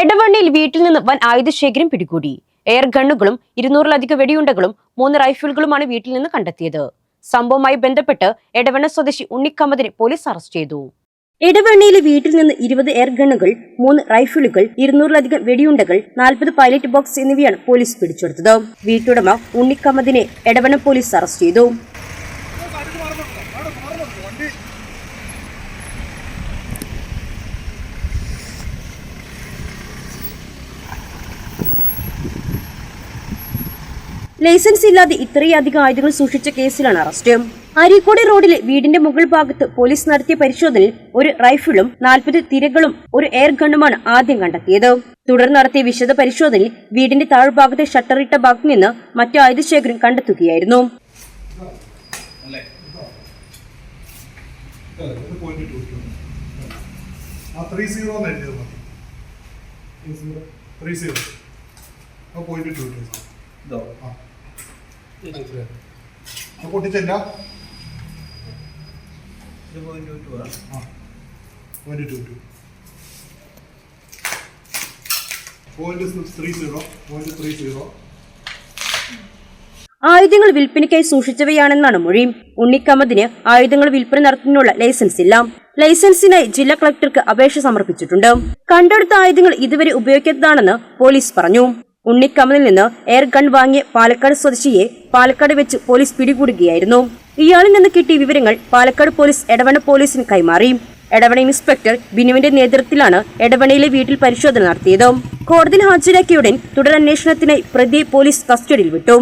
എടവണ്ണയിൽ വീട്ടിൽ നിന്ന് വൻ ആയുധശേഖരം പിടികൂടി. എയർ ഗണ്ണുകളും ഇരുന്നൂറിലധികം വെടിയുണ്ടകളും മൂന്ന് റൈഫിളുകളുമാണ് വീട്ടിൽ നിന്ന് കണ്ടെത്തിയത്. സംഭവവുമായി ബന്ധപ്പെട്ട് എടവണ്ണ സ്വദേശി ഉണ്ണിക്കമ്മതിനെ പോലീസ് അറസ്റ്റ് ചെയ്തു. എടവണ്ണയിലെ വീട്ടിൽ നിന്ന് ഇരുപത് എയർ ഗണ്ണുകൾ മൂന്ന് റൈഫിളുകൾ ഇരുന്നൂറിലധികം വെടിയുണ്ടകൾ നാൽപ്പത് പൈലറ്റ് ബോക്സ് എന്നിവയാണ് പോലീസ് പിടിച്ചെടുത്തത്. വീട്ടുടമ ഉണ്ണിക്കമ്മതിനെ എടവണ്ണ പോലീസ് അറസ്റ്റ് ചെയ്തു. ലൈസൻസ് ഇല്ലാതെ ഇത്രയധികം ആയുധങ്ങൾ സൂക്ഷിച്ച കേസിലാണ് അറസ്റ്റ്. അരീക്കോട് റോഡിലെ വീടിന്റെ മുകൾ ഭാഗത്ത് പോലീസ് നടത്തിയ പരിശോധനയിൽ ഒരു റൈഫിളും നാൽപ്പത് തിരകളും ഒരു എയർ ഗണ്ണുമാണ് ആദ്യം കണ്ടെത്തിയത്. തുടർന്ന് നടത്തിയ വിശദ പരിശോധനയിൽ വീടിന്റെ താഴ്ഭാഗത്തെ ഷട്ടറിട്ട ഭാഗത്ത് നിന്ന് മറ്റു ആയുധശേഖരം കണ്ടെത്തുകയായിരുന്നു. ത്രീ എന്ന് എഴുതിയത് മതി ത്രീ സീറോ ആ. പോയിന്റ് ടു ടു ഇതോ ആ ആ പൊട്ടിച്ചല്ല ഇത് പോയിന്റ് ടു ആ. ആ. Point two two point three zero point three zero ആയുധങ്ങൾ വിൽപ്പനയ്ക്കായി സൂക്ഷിച്ചവയാണെന്നാണ് മൊഴി. ഉണ്ണിക്കമതിന് ആയുധങ്ങൾ വിൽപ്പന നടത്തുന്നതിനുള്ള ലൈസൻസ് ഇല്ല. ലൈസൻസിനായി ജില്ലാ കളക്ടർക്ക് അപേക്ഷ സമർപ്പിച്ചിട്ടുണ്ട്. കണ്ടെടുത്ത ആയുധങ്ങൾ ഇതുവരെ ഉപയോഗിക്കാത്തതാണെന്ന് പോലീസ് പറഞ്ഞു. ഉണ്ണിക്കമ്മദിൽ നിന്ന് എയർ ഗൺ വാങ്ങിയ പാലക്കാട് സ്വദേശിയെ പാലക്കാട് വെച്ച് പോലീസ് പിടികൂടുകയായിരുന്നു. ഇയാളിൽ നിന്ന് കിട്ടിയ വിവരങ്ങൾ പാലക്കാട് പോലീസ് എടവണ്ണ പോലീസിന് കൈമാറി. എടവണ ഇൻസ്പെക്ടർ ബിനുവിന്റെ നേതൃത്വത്തിലാണ് എടവണയിലെ വീട്ടിൽ പരിശോധന നടത്തിയത്. കോടതിയിൽ ഹാജരാക്കിയ ഉടൻ തുടരന്വേഷണത്തിനായി പ്രതിയെ പോലീസ് കസ്റ്റഡിയിൽ വിട്ടു.